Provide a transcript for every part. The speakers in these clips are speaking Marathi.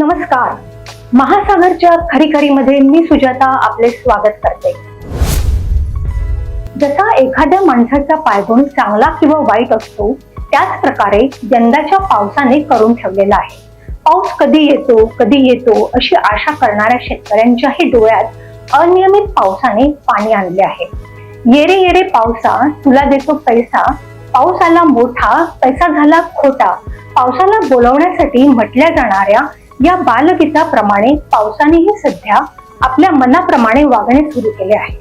नमस्कार. महासागरच्या खरीखरीमध्ये मी सुजाता आपले स्वागत करते. जसा एखाद्या माणसाचा पायगुण चांगला किंवा वाईट असतो त्याच प्रकारे यंदाच्या पावसाने करून ठेवलेला आहे. पाऊस कधी येतो कधी येतो अशी आशा करणाऱ्या शेतकऱ्यांच्याही डोळ्यात अनियमित पावसाने पाणी आणले आहे. येरे येरे पावसा तुला देतो पैसा. पाऊस आला मोठा पैसा झाला खोटा. पावसाला बोलवण्यासाठी म्हटल्या जाणाऱ्या या बालगीताप्रमाणे पावसानेही सध्या आपल्या मनाप्रमाणे वागणे सुरू केले आहे.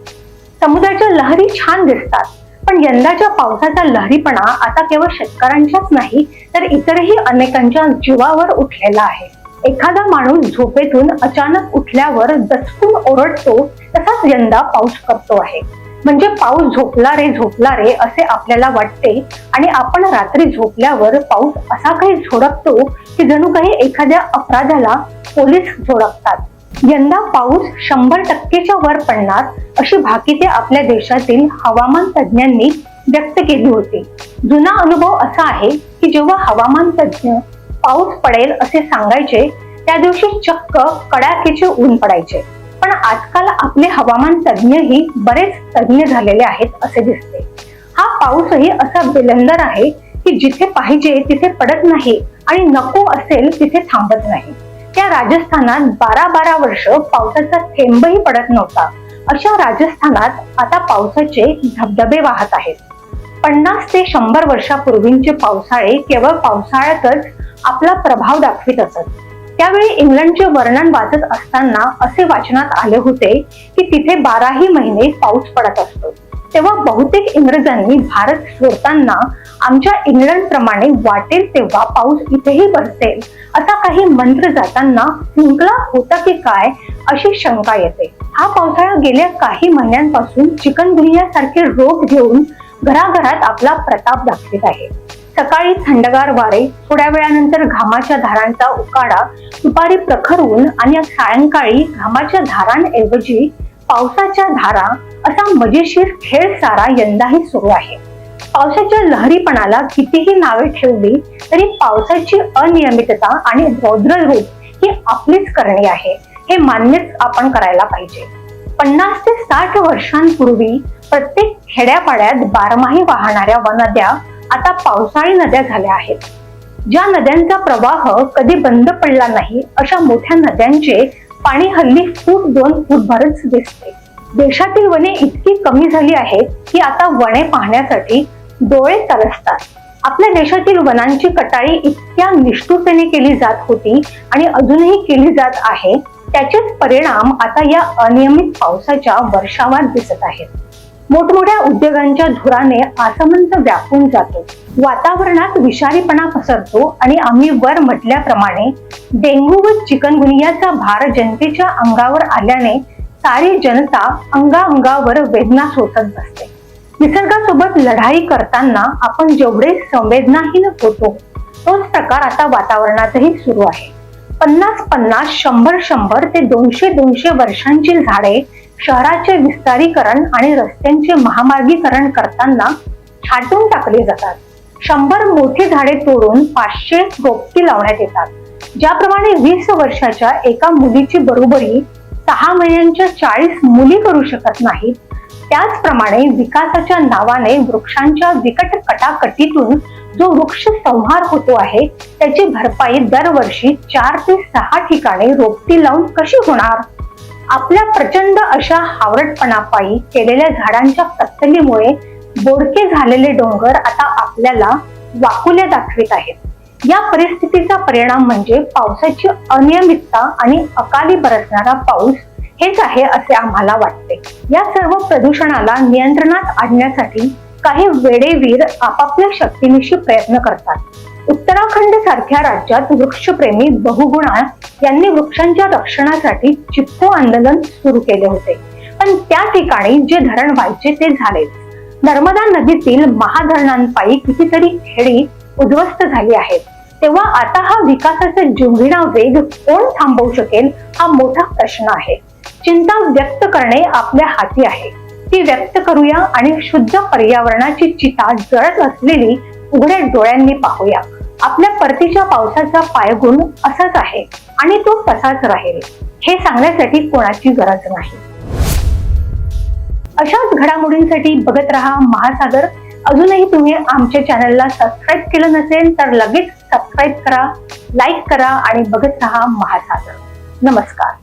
समुद्राच्या लहरी छान दिसतात पण यंदाच्या पावसाचा लहरीपणा आता केवळ शेतकऱ्यांच्याच नाही तर इतरही अनेकांच्या जीवावर उठलेला आहे. एखादा माणूस झोपेतून अचानक उठल्यावर दचकून ओरडतो तसाच यंदा पाऊस करतो आहे. म्हणजे पाऊस झोपला रे झोपला रे असे आपल्याला वाटते. आणि आपण रात्री झोपल्यावर पाऊस असा काही झोडपतो की जणू काही एखाद्या अपराधाला पोलीस झोडपतात. यंदा पाऊस शंभर टक्केच्या वर पडणार अशी भाकिते आपल्या देशातील हवामान तज्ज्ञांनी व्यक्त केली होती. जुना अनुभव असा आहे की जेव्हा हवामान तज्ज्ञ पाऊस पडेल असे सांगायचे त्या दिवशी चक्क कडाक्याचे ऊन पडायचे. पण आजकाल आपले हवामान तज्ज्ञही बरेच तज्ज्ञ झालेले आहेत असे दिसते. हा पाऊसही असा बेलंदर आहे की जिथे पाहिजे तिथे पडत नाही आणि नको असेल तिथे थांबत नाही. त्या राजस्थानात बारा बारा वर्ष पावसाचा थेंबही पडत नव्हता. अशा राजस्थानात आता पावसाचे धबधबे वाहत आहेत. पन्नास ते शंभर वर्षापूर्वींचे पावसाळे केवळ पावसाळ्यातच आपला प्रभाव दाखवित असत. त्यावेळी इंग्लंडचे वर्णन वाचत असताना असे वाचनात आले होते की तिथे बाराही महिने पाऊस पडत असतो. तेव्हा बहुतेक इंग्रजांनी भारत सोडताना आमच्या इंग्लंड प्रमाणे वाटेल तेव्हा पाऊस इथेही बरसेल असा काही मंत्र जाताना जिंकला होता की काय अशी शंका येते. हा पावसाळा गेल्या काही महिन्यांपासून चिकनगुनिया सारखे रोग घेऊन घराघरात आपला प्रताप दाखवित आहे. सकाळी थंडगार वारे थोड्या वेळानंतर घामाच्या धारांचा उकाडा दुपारी प्रखर ऊन आणि सायंकाळी घामाच्या धारांऐवजी पावसाच्या धारा असा मजेशीर खेळ सारा यंदाही सुरू आहे. पावसाच्या लहरीपणाला कितीही नावे ठेवली तरी पावसाची अनियमितता आणि रौद्र रूप ही आपलीच करणी आहे हे मान्यच आपण करायला पाहिजे. पन्नास ते साठ वर्षांपूर्वी प्रत्येक खेड्यापाड्यात बारमाही वाहणाऱ्या वनद्या आता पावसाळी नद्या झाल्या आहेत. ज्या नद्यांचा प्रवाह कधी बंद पडला नाही अशा मोठ्या नद्यांचे पाणी हल्ली फूट दोन फूट भरच दिसते. देशातील वने इतकी कमी झाली आहेत की आता वने पाहण्यासाठी डोळे तरसतात. आपल्या देशातील वनांची कटाळी इतक्या निष्ठुरतेने केली जात होती आणि अजूनही केली जात आहे त्याचेच परिणाम आता या अनियमित पावसाच्या वर्षावात दिसत आहेत. मोठमोठ्या उद्योगांच्या धुराने आसमंत व्यापून जातो. वातावरणात विषारीपणा पसरतो आणि आम्ही वर म्हटल्याप्रमाणे डेंग्यू व चिकनगुनियाचा भार जनतेच्या अंगावर आल्याने सारी जनता अंगाअंगावर वेदना सोसत बसते. निसर्गासोबत लढाई करताना आपण जेवढे संवेदनाहीन होतो तोच प्रकार आता वातावरणातही सुरू आहे. पन्नास पन्नास शंभर शंभर ते दोनशे दोनशे वर्षांची झाडे शहराचे विस्तारीकरण आणि रस्त्यांचे महामार्गीकरण करताना छाटून टाकली जातात. शंभर मोठी झाडे तोडून पाचशे रोपटी लावण्यात येतात. ज्याप्रमाणे वीस वर्षाच्या एका मुलीची बरोबरी सहा महिन्यांच्या चाळीस मुली करू शकत नाहीत त्याचप्रमाणे विकासाच्या नावाने वृक्षांच्या विकट कटाकटीतून जो वृक्ष संहार होतो आहे त्याची भरपाई दरवर्षी चार ते सहा ठिकाणी रोपटी लावून कशी होणार? आपल्या प्रचंड अशा हावरटपणापायी केलेल्या झाडांच्या कत्तलीमुळे बोडके झालेले डोंगर आता आपल्याला वाकुल्या दाखवित आहेत. या परिस्थितीचा परिणाम म्हणजे पावसाची अनियमितता आणि अकाली बरसणारा पाऊस हेच आहे असे आम्हाला वाटते. या सर्व प्रदूषणाला नियंत्रणात आणण्यासाठी काही वेडेवीर आपापल्या शक्तीनिशी प्रयत्न करतात. उत्तराखंड सारख्या राज्यात वृक्षप्रेमी बहुगुणा यांनी वृक्षांच्या रक्षणासाठी चिपको आंदोलन सुरू केले होते. पण त्या ठिकाणी जे धरण व्हायचे ते झाले. नर्मदा नदीतील महाधरणांपायी कितीतरी खेडी उद्ध्वस्त झाली आहेत. तेव्हा आता हा विकासाचा जुंगीणा वेग कोण थांबवू शकेल हा मोठा प्रश्न आहे. चिंता व्यक्त करणे आपल्या हाती आहे. ती व्यक्त करूया आणि शुद्ध पर्यावरणाची चिता जळत असलेली उघड्या डोळ्यांनी पाहूया. आपल्या परतीच्या पावसाचा पायगुण असाच आहे आणि तो तसाच राहील. हे सांगण्यासाठी कोणाची गरज नाही. अशाच घडामोडींसाठी बघत रहा महासागर. अजूनही तुम्ही आमच्या चॅनलला सबस्क्राईब केलं नसेल तर लगेच सबस्क्राईब करा लाईक करा आणि बघत राहा महासागर. नमस्कार.